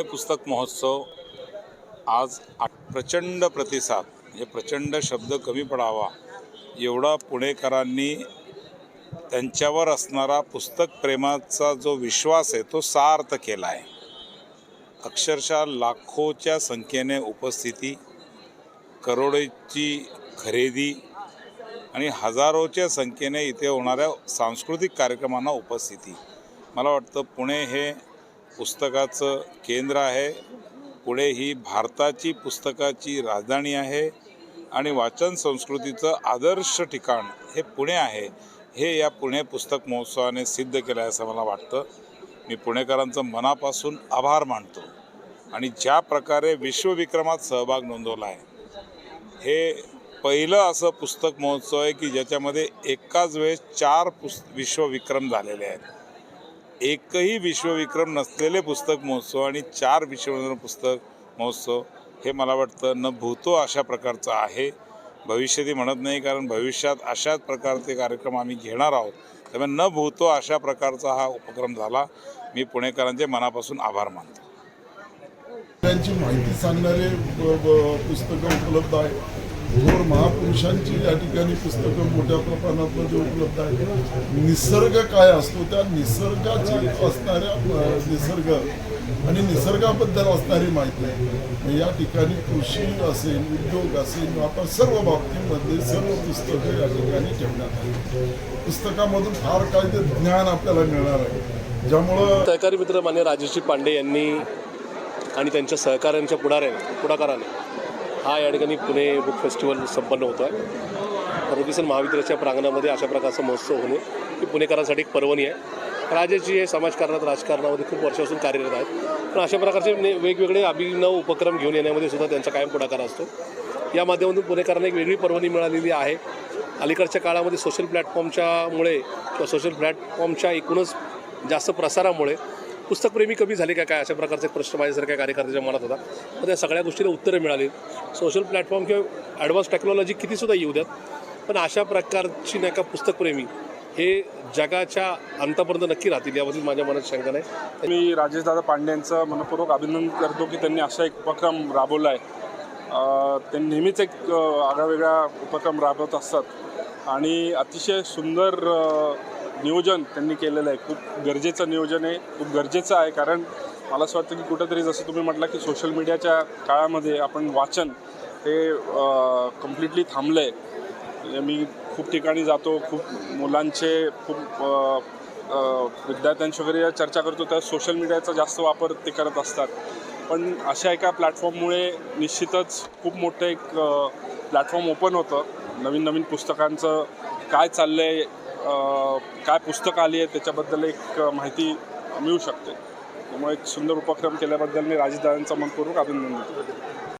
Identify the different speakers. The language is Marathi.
Speaker 1: पुणे पुस्तक महोत्सव आज प्रचंड प्रतिसाद हे प्रचंड शब्द कमी पडावा एवढा पुणेकरांनी त्यांच्यावर असणारा पुस्तक प्रेमाचा जो विश्वास आहे तो सार्थ केला आहे अक्षरशः लाखोच्या संख्येने उपस्थिती करोडोची खरेदी आणि हजारोच्या संख्येने इथे होणाऱ्या सांस्कृतिक कार्यक्रमांना उपस्थिती. मला वाटतं पुणे हे पुस्तकाचं केंद्र आहे. पुणे ही भारताची पुस्तकाची राजधानी आहे. आणि वाचन संस्कृतीचं आदर्श ठिकाण हे पुणे आहे. हे या पुणे पुस्तक महोत्सवाने सिद्ध केलं आहे असं मला वाटतं. मी पुणेकरांचं मनापासून आभार मानतो. आणि ज्या प्रकारे विश्वविक्रमात सहभाग नोंदवला आहे हे पहिलं असं पुस्तक महोत्सव आहे की ज्याच्यामध्ये एकाच वेळेस चार पुस् विश्वविक्रम झालेले आहेत. एकही विश्वविक्रम नसलेले पुस्तक महोत्सव आणि चार विश्वविक्रम पुस्तक महोत्सव हे मला वाटतं न भूतो अशा प्रकारचं आहे. भविष्यती म्हणत नाही कारण भविष्यात अशाच प्रकारचे कार्यक्रम आम्ही घेणार आहोत. त्यामुळे न भूतो अशा प्रकारचा हा उपक्रम झाला. मी पुणेकरांचे मनापासून आभार मानतो.
Speaker 2: त्यांची माहिती सांगणारे पुस्तकं उपलब्ध आहे थोर महापुरुषांची या ठिकाणी पुस्तकं मोठ्या प्रमाणात मध्ये उपलब्ध आहेत. निसर्ग काय असतो? त्या निसर्गाची असणाऱ्या निसर्ग आणि निसर्गाबद्दल असणारी माहिती या ठिकाणी कृषी असेल उद्योग असेल व्यापार सर्व बाबतीमध्ये सर्व पुस्तकं या ठिकाणी ठेवण्यात आली पुस्तकामधून फार काही ते ज्ञान आपल्याला मिळणार आहे. ज्यामुळं
Speaker 3: सहकारी मित्र मान्य राजेशजी पांडे यांनी आणि त्यांच्या सहकाऱ्यांच्या पुढाऱ्याने पुढाकाराने हा या ठिकाणी पुणे बुक फेस्टिवल संपन्न होतो आहे फर्ग्युसन महाविद्यालयाच्या प्रांगणामध्ये अशा प्रकारचा महोत्सव होणे ही पुणेकरांसाठी एक पर्वणी आहे. राजेशजी हे समाजकारणात राजकारणामध्ये खूप वर्षापासून कार्यरत आहेत. पण अशा प्रकारचे वेगवेगळे अभिनव उपक्रम घेऊन येण्यामध्ये सुद्धा त्यांचा कायम पुढाकार असतो. या माध्यमातून पुणेकरांना एक वेगळी पर्वणी मिळालेली आहे. अलीकडच्या काळामध्ये सोशल प्लॅटफॉर्मच्यामुळे किंवा सोशल प्लॅटफॉर्मच्या एकूणच जास्त प्रसारामुळे पुस्तकप्रेमी कमी झाले का काय अशा प्रकारचे एक प्रश्न माझ्यासारख्या कार्यकर्त्याच्या मनात होता. तर त्या सगळ्या गोष्टीला उत्तरं मिळाली. सोशल प्लॅटफॉर्म किंवा ॲडव्हान्स टेक्नॉलॉजी कितीसुद्धा येऊ द्यात. पण अशा प्रकारची नाही का पुस्तकप्रेमी हे जगाच्या अंतापर्यंत नक्की राहतील याबद्दल माझ्या मनात शंका नाही.
Speaker 4: मी राजेशदादा पांड्यांचं मनपूर्वक अभिनंदन करतो की त्यांनी असा एक उपक्रम राबवला आहे ते नेहमीच एक अ, आगळावेगळा उपक्रम राबवत असतात. आणि अतिशय सुंदर नियोजन त्यांनी केलेलं आहे. खूप गरजेचं नियोजन आहे. खूप गरजेचं आहे. कारण मला असं वाटतं की कुठंतरी जसं तुम्ही म्हटलं की सोशल मीडियाच्या काळामध्ये आपण वाचन हे कम्प्लिटली थांबलं आहे मी खूप ठिकाणी जातो. खूप मुलांचे खूप विद्यार्थ्यांशी वगैरे चर्चा करतो. तर सोशल मीडियाचा जास्त वापर ते करत असतात. पण अशा एका प्लॅटफॉर्ममुळे निश्चितच खूप मोठं एक प्लॅटफॉर्म ओपन होतं. नवीन नवीन पुस्तकांचं काय चाललं आहे काय पुस्तकं आली आहेत त्याच्याबद्दल एक माहिती मिळू शकते. त्यामुळे एक सुंदर उपक्रम केल्याबद्दल मी राजदादांचं मनपूर्वक अभिनंदन करतो.